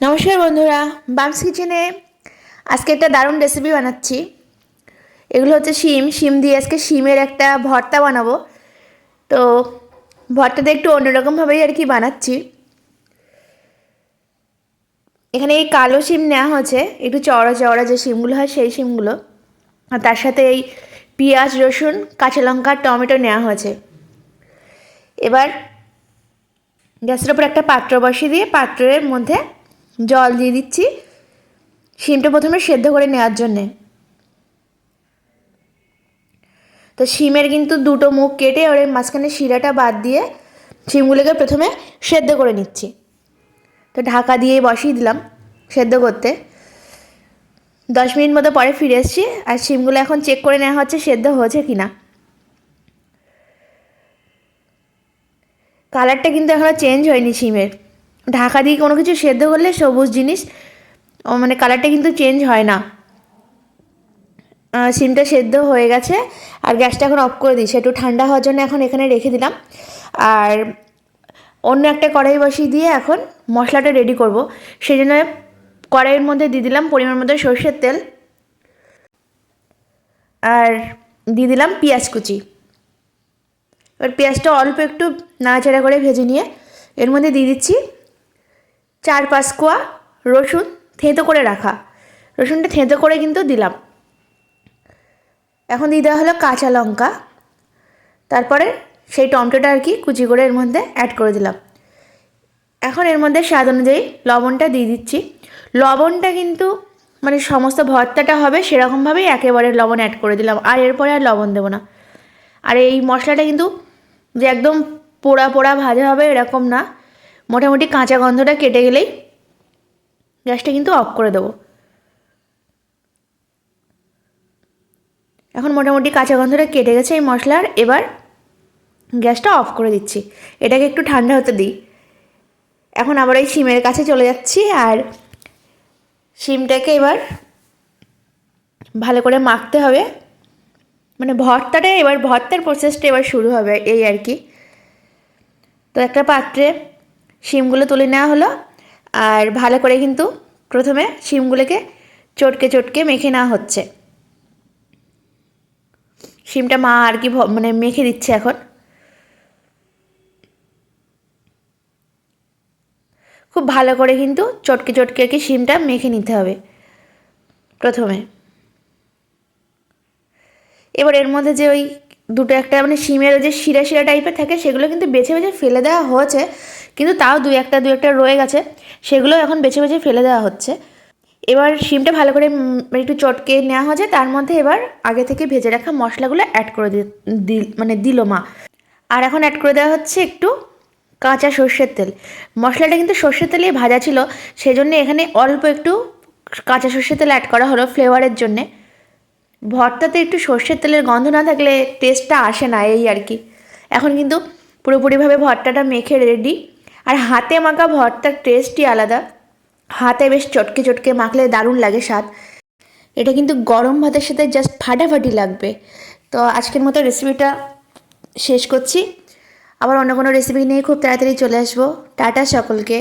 নমস্কার বন্ধুরা বামস কিচেনে আজকে একটা দারুণ রেসিপি বানাচ্ছি। এগুলো হচ্ছে শিম শিম দিয়ে আজকে শিমের একটা ভর্তা বানাবো। তো ভর্তাটা একটু অন্যরকমভাবেই আর কি বানাচ্ছি। এখানে এই কালো শিম নেওয়া হয়েছে, একটু চওড়া চওড়া যে শিমগুলো হয় সেই শিমগুলো। আর তার সাথে এই পেঁয়াজ, রসুন, কাঁচা লঙ্কা, টমেটো নেওয়া হয়েছে। এবার গ্যাসের ওপর একটা পাত্র বসিয়ে দিয়ে পাত্রের মধ্যে জল দিয়ে দিচ্ছি। শিমটা প্রথমে সেদ্ধ করে নেওয়ার জন্যে। তো শিমের কিন্তু দুটো মুখ কেটে ওর মাঝখানে শিরাটা বাদ দিয়ে শিমগুলোকে প্রথমে সেদ্ধ করে নিচ্ছি। তো ঢাকা দিয়ে বসিয়ে দিলাম সেদ্ধ করতে। দশ মিনিট মতো পরে ফিরে এসেছি আর শিমগুলো এখন চেক করে নেওয়া হচ্ছে সেদ্ধ হয়েছে কি না কালারটা কিন্তু এখনও চেঞ্জ হয়নি শিমের। ঢাকা দিয়ে কোনো কিছু সেদ্ধ করলে সবুজ জিনিস মানে কালারটা কিন্তু চেঞ্জ হয় না। সিমটা সেদ্ধ হয়ে গেছে, আর গ্যাসটা এখন অফ করে দিয়েছি। একটু ঠান্ডা হওয়ার জন্য এখন এখানে রেখে দিলাম। আর অন্য একটা কড়াই বসিয়ে দিয়ে এখন মশলাটা রেডি করব। সেই জন্য কড়াইয়ের মধ্যে দিয়ে দিলাম পরিমাণ মতো সর্ষের তেল। আর দিয়ে দিলাম পেঁয়াজ কুচি। এবার পেঁয়াজটা অল্প একটু নাড়াচাড়া করে ভেজে নিয়ে এর মধ্যে দিয়ে দিচ্ছি। চার পাঁচ কোয়া, রসুন থেঁতো করে রাখা। রসুনটা থেঁতো করে কিন্তু দিলাম। এখন দিয়ে দেওয়া হলো কাঁচা লঙ্কা। তারপরে সেই টমেটোটা আর কি কুচি করে এর মধ্যে অ্যাড করে দিলাম। এখন এর মধ্যে স্বাদ অনুযায়ী লবণটা দিয়ে দিচ্ছি। লবণটা কিন্তু মানে সমস্ত ভর্তাটা হবে সেরকমভাবেই একেবারে লবণ অ্যাড করে দিলাম। আর এরপরে আর লবণ দেবো না। আর এই মশলাটা কিন্তু যে একদম পোড়া পোড়া ভাজা হবে এরকম না। মোটামুটি কাঁচা গন্ধটা কেটে গেলেই গ্যাসটা কিন্তু অফ করে দেবো। এখন মোটামুটি কাঁচা গন্ধটা কেটে গেছে এই মশলার, এবার গ্যাসটা অফ করে দিচ্ছি। এটাকে একটু ঠান্ডা হতে দিই। এখন আবার এই শিমের কাছে চলে যাচ্ছি আর শিমটাকে এবার ভালো করে মাখতে হবে। মানে ভর্তাটা এবার, ভর্তার প্রসেসটা এবার শুরু হবে, এই আর কি। তো একটা পাত্রে শিমগুলো তুলে নেওয়া হলো। আর ভালো করে কিন্তু প্রথমে শিমগুলোকে চটকে চটকে মেখে নেওয়া হচ্ছে। শিমটা মা আর কি মানে মেখে দিচ্ছে এখন। খুব ভালো করে কিন্তু চটকে চটকে আর কি শিমটা মেখে নিতে হবে প্রথমে। এবার এর মধ্যে যে ওই দুটো একটা মানে শিমের যে শিরা শিরা টাইপের থাকে, সেগুলো কিন্তু বেছে বেছে ফেলে দেওয়া হয়েছে, কিন্তু তাও দুই একটা দু একটা রয়ে গেছে, সেগুলো এখন বেছে বেছে ফেলে দেওয়া হচ্ছে। এবার শিমটা ভালো করে একটু চটকে নেওয়া হয়েছে, তার মধ্যে এবার আগে থেকে ভেজে রাখা মশলাগুলো অ্যাড করে দিল মানে দিল মা। আর এখন অ্যাড করে দেওয়া হচ্ছে একটু কাঁচা সর্ষের তেল। মশলাটা কিন্তু সর্ষের তেলেই ভাজা ছিল, সেজন্য এখানে অল্প একটু কাঁচা সর্ষের তেল অ্যাড করা হলো ফ্লেভারের জন্যে। ভর্তাতে একটু সর্ষের তেলের গন্ধ না থাকলে টেস্টটা আসে না এই আর কি। এখন কিন্তু পুরোপুরিভাবে ভর্তাটা মেখে রেডি আর হাতে মাখা ভর্তার টেস্টই আলাদা। হাতে বেশ চটকে চটকে মাখলে দারুণ লাগে স্বাদ। এটা কিন্তু গরম ভাতের সাথে জাস্ট ফাটাফাটি লাগবে। তো আজকের মতো রেসিপিটা শেষ করছি। আবার অন্য কোনো রেসিপি নিয়ে খুব তাড়াতাড়ি চলে আসব। টাটা সকলকে।